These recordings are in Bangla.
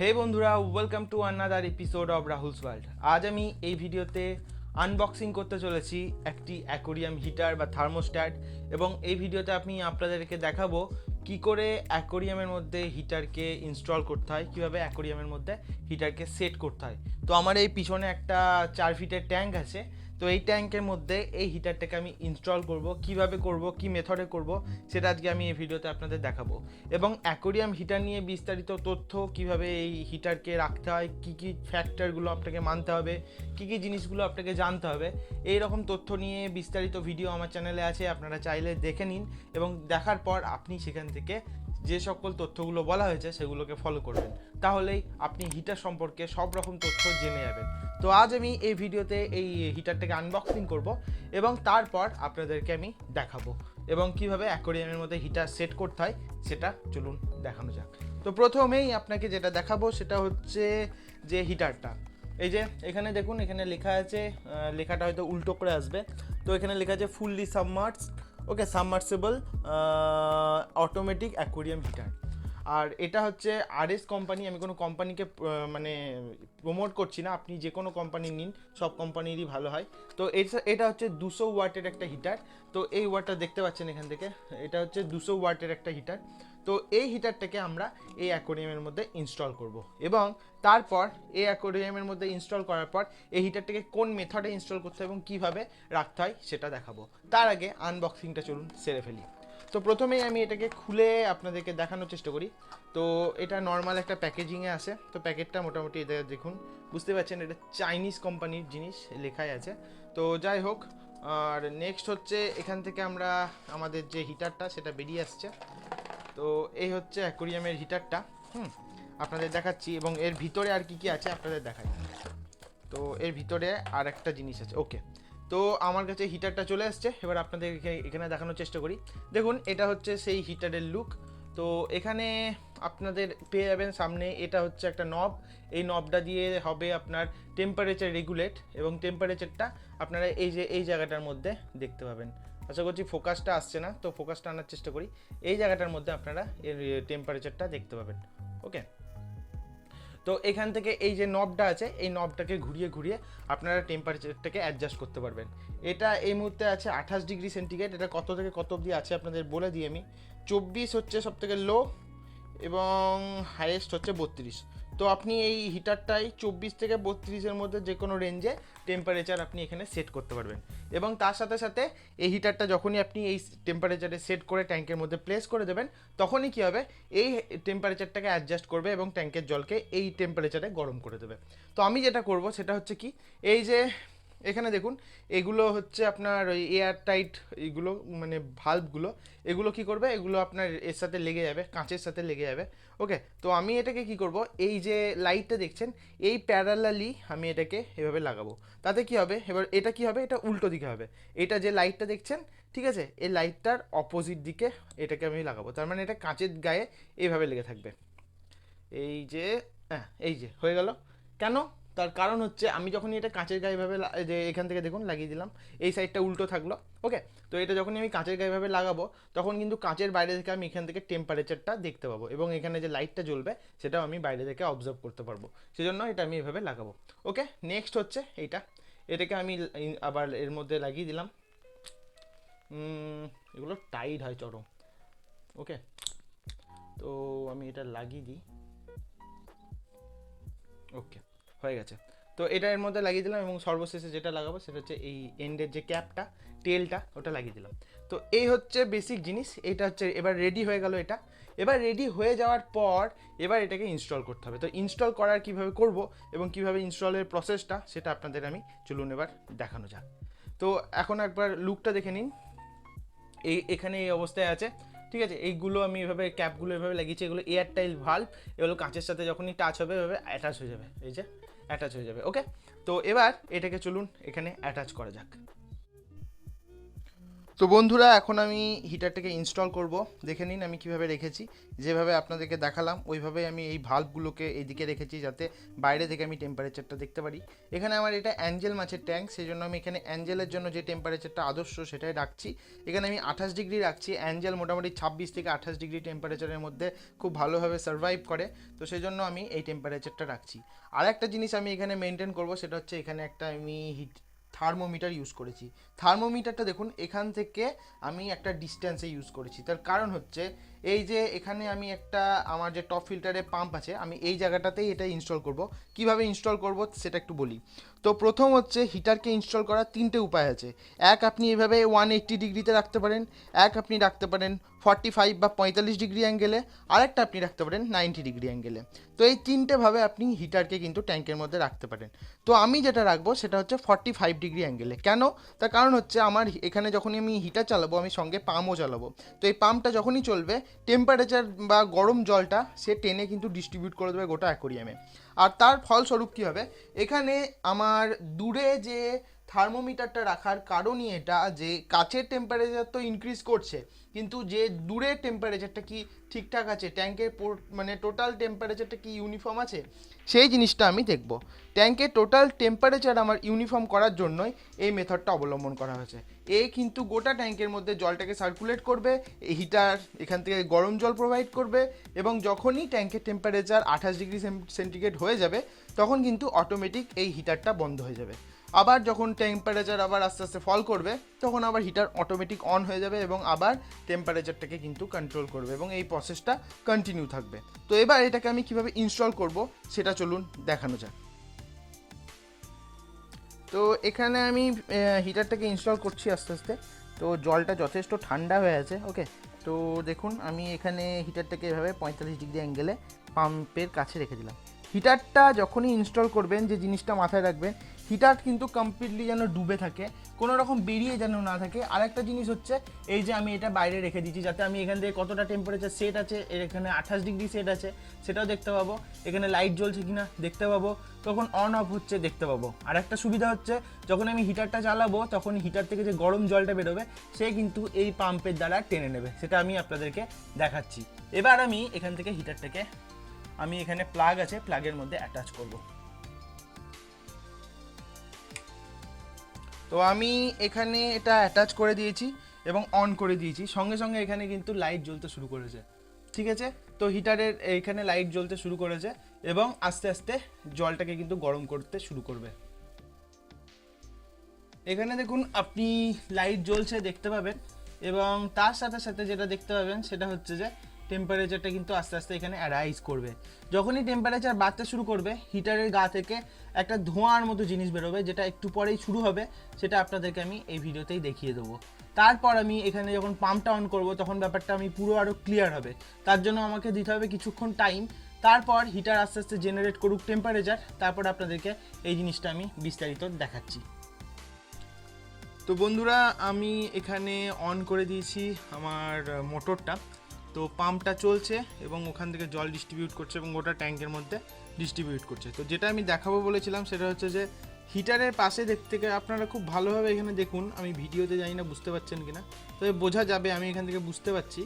হে বন্ধুরা welcome to another episode of Rahul's world আজ আমি এই ভিডিওতে আনবক্সিং করতে চলেছি একটি অ্যাকোরিয়াম হিটার বা থার্মোস্ট্যাট এবং এই ভিডিওতে আমি আপনাদেরকে দেখাবো কি করে অ্যাকোরিয়ামের মধ্যে হিটারকে ইনস্টল করতে হয়, কীভাবে অ্যাকোরিয়ামের মধ্যে হিটারকে সেট করতে হয়। তো আমার এই পিছনে একটা চার ফিটের ট্যাঙ্ক আছে তো এই ট্যাঙ্কের মধ্যে এই হিটারটাকে আমি ইনস্টল করব, কীভাবে করব, কি মেথডে করব, সেটা আজকে আমি এই ভিডিওতে আপনাদের দেখাবো। এবং অ্যাকোরিয়াম হিটার নিয়ে বিস্তারিত তথ্য, কীভাবে এই হিটারকে রাখতে হয়, কি কি ফ্যাক্টরগুলো আপনাকে মানতে হবে, কি কি জিনিসগুলো আপনাকে জানতে হবে এই রকম তথ্য নিয়ে বিস্তারিত ভিডিও আমার চ্যানেলে আছে, আপনারা চাইলে দেখে নিন। এবং দেখার পর আপনি সেখান থেকে যে সকল তথ্যগুলো বলা হয়েছে সেগুলোকে ফলো করবেন। তাহলেই আপনি হিটার সম্পর্কে সব রকম তথ্য জেনে যাবেন। তো আজ আমি এই ভিডিওতে এই হিটারটাকে আনবক্সিং করব এবং তারপর আপনাদেরকে আমি দেখাবো এবং কীভাবে অ্যাকোরিয়ামের মধ্যে হিটার সেট করতে হয় সেটা চলুন দেখানো যাক। তো প্রথমেই আপনাকে যেটা দেখাবো সেটা হচ্ছে যে হিটারটা এই যে এখানে দেখুন, এখানে লেখা আছে লেখাটা হয়তো উল্টো করে আসবে। তো এখানে লেখা আছে fully submerse okay submersible automatic aquarium heater আর এটা হচ্ছে আরএস কোম্পানি আমি কোনো কোম্পানিকে মানে প্রমোট করছি না। আপনি যে কোনো কোম্পানি নিন, সব কোম্পানিরই ভালো হয়। তো এটা হচ্ছে দুশো ওয়াটের একটা হিটার তো এই ওয়াটটা দেখতে পাচ্ছেন এখান থেকে? এটা হচ্ছে দুশো ওয়াটের একটা হিটার তো এই হিটারটাকে আমরা এই অ্যাকোরিয়ামের মধ্যে ইনস্টল করব। এবং তারপর এই অ্যাকোরিয়ামের মধ্যে ইনস্টল করার পর এই হিটারটাকে কোন মেথডে ইনস্টল করতে হয় এবং কীভাবে রাখতে হয় সেটা দেখাবো। তার আগে আনবক্সিংটা চলুন সেরে ফেলি। তো প্রথমেই আমি এটাকে খুলে আপনাদেরকে দেখানোর চেষ্টা করি। তো এটা নর্মাল একটা প্যাকেজিংয়ে আসে তো প্যাকেটটা মোটামুটি এদের দেখুন, বুঝতে পারছেন এটা চাইনিজ কোম্পানির জিনিস লেখাই আছে। তো যাই হোক, আর নেক্সট হচ্ছে এখান থেকে আমরা আমাদের যে হিটারটা সেটা বেরিয়ে আসছে। তো এই হচ্ছে অ্যাকোরিয়ামের হিটারটা, হুম, আপনাদের দেখাচ্ছি এবং এর ভিতরে আর কি কি আছে আপনাদের দেখাই। তো এর ভিতরে আর একটা জিনিস আছে, ওকে। তো আমার কাছে হিটারটা চলে আসছে এবার আপনাদের এখানে দেখানোর চেষ্টা করি। দেখুন, এটা হচ্ছে সেই হিটারের লুক তো এখানে আপনাদের পেয়ে যাবেন সামনে, এটা হচ্ছে একটা নব এই নবটা দিয়ে হবে আপনার টেম্পারেচার রেগুলেট এবং টেম্পারেচারটা আপনারা এই যে, এই জায়গাটার মধ্যে দেখতে পাবেন। আশা করছি ফোকাসটা আসছে না, তো ফোকাসটা আনার চেষ্টা করি। এই জায়গাটার মধ্যে আপনারা এর টেম্পারেচারটা দেখতে পাবেন ওকে তো এখান থেকে এই যে নবটা আছে, এই নবটাকে ঘুরিয়ে ঘুরিয়ে আপনারা টেম্পারেচারটাকে অ্যাডজাস্ট করতে পারবেন। এটা এই মুহূর্তে আছে আঠাশ ডিগ্রি সেন্টিগ্রেড এটা কত থেকে কত অবধি আছে আপনাদের বলে দিই আমি। চব্বিশ হচ্ছে সব থেকে লো এবং হাইয়েস্ট হচ্ছে বত্রিশ। তো আপনি এই হিটারটাই চব্বিশ থেকে বত্রিশের মধ্যে যে কোনো রেঞ্জে টেম্পারেচার আপনি এখানে সেট করতে পারবেন। এবং তার সাথে সাথে এই হিটারটা যখনই আপনি এই টেম্পারেচারে সেট করে ট্যাঙ্কের মধ্যে প্লেস করে দেবেন, তখনই কী হবে? এই টেম্পারেচারটাকে অ্যাডজাস্ট করবে এবং ট্যাঙ্কের জলকে এই টেম্পারেচারে গরম করে দেবে। তো আমি যেটা করব সেটা হচ্ছে কি, এই যে এখানে দেখুন, এগুলো হচ্ছে আপনার ওই এয়ার টাইট এইগুলো মানে ভাল্বগুলো এগুলো কি করবে? এগুলো আপনার এর সাথে লেগে যাবে, কাঁচের সাথে লেগে যাবে। ওকে, তো আমি এটাকে কি করব? এই যে লাইটটা দেখছেন, এই প্যারালালি আমি এটাকে এভাবে লাগাবো। তাতে কি হবে? এবার এটা কি হবে? এটা উল্টো দিকে হবে। এটা যে লাইটটা দেখছেন, ঠিক আছে? এই লাইটটার অপোজিট দিকে এটাকে আমি লাগাবো। তার মানে এটা কাঁচের গায়ে এইভাবে লেগে থাকবে। এই যে হ্যাঁ এই যে, হয়ে গেল। কেন? তার কারণ হচ্ছে আমি যখনই এটা কাঁচের গায়ে ভাবে যে এখান থেকে দেখুন লাগিয়ে দিলাম, এই সাইডটা উল্টো থাকল ওকে তো এটা যখনই আমি কাঁচের গায়েভাবে লাগাবো, তখন কিন্তু কাঁচের বাইরে থেকে আমি এখান থেকে টেম্পারেচারটা দেখতে পাবো এবং এখানে যে লাইটটা জ্বলবে, সেটাও আমি বাইরে থেকে অবজার্ভ করতে পারব। সেজন্য এটা আমি এভাবে লাগাবো ওকে নেক্সট হচ্ছে এইটা। এটাকে আমি আবার এর মধ্যে লাগিয়ে দিলাম। এগুলো টাইট হয় চরম ওকে তো আমি এটা লাগিয়ে দিই ওকে হয়ে গেছে। তো এটা এর মধ্যে লাগিয়ে দিলাম এবং সর্বশেষে যেটা লাগাবো সেটা হচ্ছে এই এন্ডের যে ক্যাপটা টেলটা ওটা লাগিয়ে দিলাম। তো এই হচ্ছে বেসিক জিনিস, এটা হচ্ছে এবার রেডি হয়ে গেল এটা। এবার রেডি হয়ে যাওয়ার পর এবার এটাকে ইনস্টল করতে হবে। তো ইনস্টল করার কীভাবে করব এবং কীভাবে ইনস্টলের প্রসেসটা সেটা আপনাদের আমি চলুন এবার দেখানো যাক। তো এখন একবার লুকটা দেখে নিন। এই, এখানে এই অবস্থায় আছে, ঠিক আছে? এইগুলো আমি এভাবে ক্যাপগুলো এভাবে লাগিয়েছি, এগুলো এয়ার টাইল ভাল্ব এগুলো কাঁচের সাথে যখনই টাচ হবে, এভাবে অ্যাটাচ হয়ে যাবে। এই যে অ্যাটাচ হয়ে যাবে ওকে তো এবার এটাকে চলুন এখানে অ্যাটাচ করা যাক। তো বন্ধুরা, এখন আমি হিটারটাকে ইনস্টল করব। দেখে নিন আমি কীভাবে রেখেছি। যেভাবে আপনাদেরকে দেখালাম ওইভাবে আমি এই ভাল্বগুলোকে এইদিকে রেখেছি যাতে বাইরে থেকে আমি টেম্পারেচারটা দেখতে পারি। এখানে আমার এটা অ্যাঞ্জেল মাছের ট্যাঙ্ক সেই জন্য আমি এখানে অ্যাঞ্জেলের জন্য যে টেম্পারেচারটা আদর্শ সেটাই রাখছি। এখানে আমি আঠাশ ডিগ্রি রাখছি। অ্যাঞ্জেল মোটামুটি ছাব্বিশ থেকে আঠাশ ডিগ্রি টেম্পারেচারের মধ্যে খুব ভালোভাবে সার্ভাইভ করে। তো সেই জন্য আমি এই টেম্পারেচারটা রাখছি। আর একটা জিনিস আমি এখানে মেনটেন করব, সেটা হচ্ছে এখানে একটা আমি হিট থার্মোমিটার ইউজ করেছি। থার্মোমিটারটা দেখুন, এখান থেকে আমি একটা ডিস্ট্যান্সে ইউজ করেছি। তার কারণ হচ্ছে এই যে এখানে আমি একটা, আমার যে টপ ফিল্টারে পাম্প আছে, আমি এই জায়গাটাতেই এটা ইনস্টল করব। কীভাবে ইনস্টল করব সেটা একটু বলি। তো প্রথম হচ্ছে হিটারকে ইনস্টল করার তিনটে উপায় আছে। এক, আপনি এভাবে ওয়ান এইট্টি ডিগ্রিতে রাখতে পারেন। এক, আপনি রাখতে পারেন ফর্টি ফাইভ বা পঁয়তাল্লিশ ডিগ্রি অ্যাঙ্গেলে আরেকটা আপনি রাখতে পারেন নাইনটি ডিগ্রি অ্যাঙ্গেলে তো এই তিনটেভাবে আপনি হিটারকে কিন্তু ট্যাঙ্কের মধ্যে রাখতে পারেন। তো আমি যেটা রাখব সেটা হচ্ছে ফর্টি ফাইভ ডিগ্রি অ্যাঙ্গেলে কেন? তার কারণ হচ্ছে আমার এখানে যখনই আমি হিটার চালাবো, আমি সঙ্গে পাম্পও চালাবো। তো এই পাম্পটা যখনই চলবে টেম্পারেচার বা গরম জলটা সে টেনে কিন্তু ডিস্ট্রিবিউট করে দেবে গোটা অ্যাকোরিয়ামে আর তার ফলস্বরূপ কী হবে? এখানে আমার দূরে যে থার্মোমিটারটা রাখার কারণই এটা যে কাছের টেম্পারেচার তো ইনক্রিজ করছে, কিন্তু যে দূরের টেম্পারেচারটা কি ঠিকঠাক আছে ট্যাঙ্কের মানে টোটাল টেম্পারেচারটা কি ইউনিফর্ম আছে, সেই জিনিসটা আমি দেখব। ট্যাঙ্কের টোটাল টেম্পারেচার আমার ইউনিফর্ম করার জন্যই এই মেথডটা অবলম্বন করা হয়েছে। এ কিন্তু গোটা ট্যাঙ্কের মধ্যে জলটাকে সার্কুলেট করবে হিটার এখান থেকে গরম জল প্রোভাইড করবে এবং যখনই ট্যাঙ্কের টেম্পারেচার আঠাশ ডিগ্রি সেন্টিগ্রেড হয়ে যাবে, তখন কিন্তু অটোমেটিক এই হিটারটা বন্ধ হয়ে যাবে। আবার যখন টেম্পারেচার আবার আস্তে আস্তে ফল করবে, তখন আবার হিটার অটোমেটিক অন হয়ে যাবে এবং আবার টেম্পারেচারটাকে কিন্তু কন্ট্রোল করবে এবং এই প্রসেসটা কন্টিনিউ থাকবে। তো এবার এটাকে আমি কীভাবে ইনস্টল করব, সেটা চলুন দেখানো যাক। তো এখানে আমি হিটারটাকে ইনস্টল করছি আস্তে আস্তে। তো জলটা যথেষ্ট ঠান্ডা হয়ে আছে ওকে তো দেখুন, আমি এখানে হিটারটাকে এভাবে পঁয়তাল্লিশ ডিগ্রি অ্যাঙ্গেলে পাম্পের কাছে রেখে দিলাম। হিটারটা যখনই ইনস্টল করবেন, যে জিনিসটা মাথায় রাখবেন, হিটার কিন্তু কমপ্লিটলি যেন ডুবে থাকে, কোনো রকম বেরিয়ে যেন না থাকে। আর একটা জিনিস হচ্ছে, এই যে আমি এটা বাইরে রেখে দিচ্ছি, যাতে আমি এখান থেকে কতটা টেম্পারেচার সেট আছে, এর এখানে আঠাশ ডিগ্রি সেট আছে, সেটাও দেখতে পাবো। এখানে লাইট জ্বলছে কিনা দেখতে পাবো। তখন অন অফ হচ্ছে দেখতে পাবো। আর একটা সুবিধা হচ্ছে, যখন আমি হিটারটা চালাবো, তখন হিটার থেকে যে গরম জলটা বেরোবে, সে কিন্তু এই পাম্পের দ্বারা টেনে নেবে। সেটা আমি আপনাদেরকে দেখাচ্ছি। এবার আমি এখান থেকে হিটারটাকে আমি এখানে প্লাগ আছে প্লাগের মধ্যে অ্যাটাচ করব। তো আমি এখানে এটা অ্যাটাচ করে দিয়েছি এবং অন করে দিয়েছি। সঙ্গে সঙ্গে এখানে কিন্তু লাইট জ্বলতে শুরু করেছে। ঠিক আছে? তো হিটারের এখানে লাইট জ্বলতে শুরু করেছে এবং আস্তে আস্তে জলটাকে কিন্তু গরম করতে শুরু করবে। এখানে দেখুন, আপনি লাইট জ্বলছে, দেখতে পাবেন। এবং তার সাথে সাথে যেটা দেখতে পাবেন, সেটা হচ্ছে যে টেম্পারেচারটা কিন্তু আস্তে আস্তে এখানে অ্যারাইজ করবে। যখনই টেম্পারেচার বাড়তে শুরু করবে হিটারের গা থেকে একটা ধোঁয়ার মতো জিনিস বেরোবে, যেটা একটু পরেই শুরু হবে, সেটা আপনাদেরকে আমি এই ভিডিওতেই দেখিয়ে দেবো। তারপর আমি এখানে যখন পাম্পটা অন করব, তখন ব্যাপারটা আমি পুরো আরও ক্লিয়ার হবে। তার জন্য আমাকে দিতে হবে কিছুক্ষণ টাইম তারপর হিটার আস্তে আস্তে জেনারেট করুক টেম্পারেচার তারপর আপনাদেরকে এই জিনিসটা আমি বিস্তারিত দেখাচ্ছি। তো বন্ধুরা, আমি এখানে অন করে দিয়েছি আমার মোটরটা তো পাম্পটা চলছে এবং ওখান থেকে জল ডিস্ট্রিবিউট করছে এবং গোটা ট্যাঙ্কের মধ্যে ডিস্ট্রিবিউট করছে। তো যেটা আমি দেখাবো বলেছিলাম সেটা হচ্ছে যে হিটারের পাশে দেখতে আপনারা খুব ভালোভাবে এখানে দেখুন, আমি ভিডিওতে জানি না বুঝতে পারছেন কিনা, তবে বোঝা যাবে, আমি এখান থেকে বুঝতে পারছি।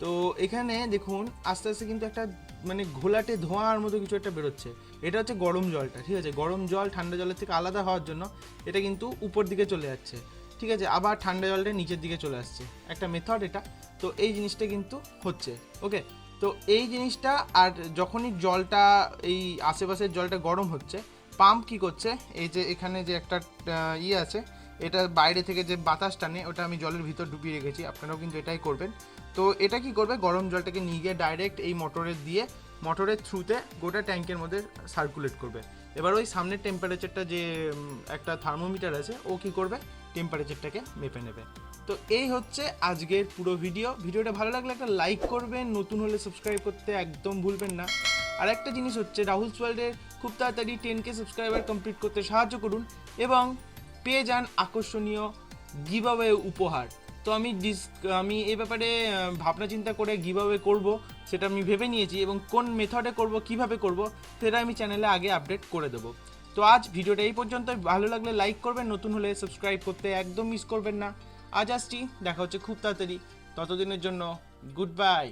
তো এখানে দেখুন, আস্তে আস্তে কিন্তু একটা মানে ঘোলাটে ধোঁয়ার মতো কিছু একটা বেরোচ্ছে। এটা হচ্ছে গরম জলটা, ঠিক আছে? গরম জল ঠান্ডা জলের থেকে আলাদা হওয়ার জন্য এটা কিন্তু উপর দিকে চলে যাচ্ছে, ঠিক আছে? আবার ঠান্ডা জলটা নিচের দিকে চলে আসছে। একটা মেথড এটা। তো এই জিনিসটা কিন্তু হচ্ছে ওকে তো এই জিনিসটা আর যখনই জলটা, এই আশেপাশের জলটা গরম হচ্ছে পাম্প কি করছে? এই যে এখানে যে একটা ইয়ে আছে, এটা বাইরে থেকে যে বাতাস টানে, ওটা আমি জলের ভিতর ডুবিয়ে রেখেছি, আপনারাও কিন্তু এটাই করবেন। তো এটা কি করবে? গরম জলটাকে নিয়ে গিয়ে ডাইরেক্ট এই মোটরে দিয়ে মোটরের থ্রুতে গোটা ট্যাঙ্কের মধ্যে সার্কুলেট করবে। এবার ওই সামনের টেম্পারেচারটা যে একটা থার্মোমিটার আছে, ও কি করবে? টেম্পারেচারটাকে মেপে নেবে। তো এই হচ্ছে আজকের পুরো ভিডিও ভিডিওটা ভালো লাগলে একটা লাইক করবেন, নতুন হলে সাবস্ক্রাইব করতে একদম ভুলবেন না। আর একটা জিনিস হচ্ছে রাহুল ওয়ার্ল্ডের খুব তাড়াতাড়ি টেন কে সাবস্ক্রাইবার কমপ্লিট করতে সাহায্য করুন এবং পেয়ে যান আকর্ষণীয় গিভাওয়ে উপহার। তো আমি ডিস আমি এই ব্যাপারে ভাবনা চিন্তা করে গিভাওয়ে করব, সেটা আমি ভেবে নিয়েছি এবং কোন মেথডে করব, কীভাবে করব, সেটা আমি চ্যানেলে আগে আপডেট করে দেবো। তো আজ ভিডিওটা এই পর্যন্ত ভালো লাগলে লাইক করবেন, নতুন হলে সাবস্ক্রাইব করতে একদম মিস করবেন না। আজ আসছি, দেখা হচ্ছে খুব তাড়াতাড়ি। ততদিনের জন্য গুড বাই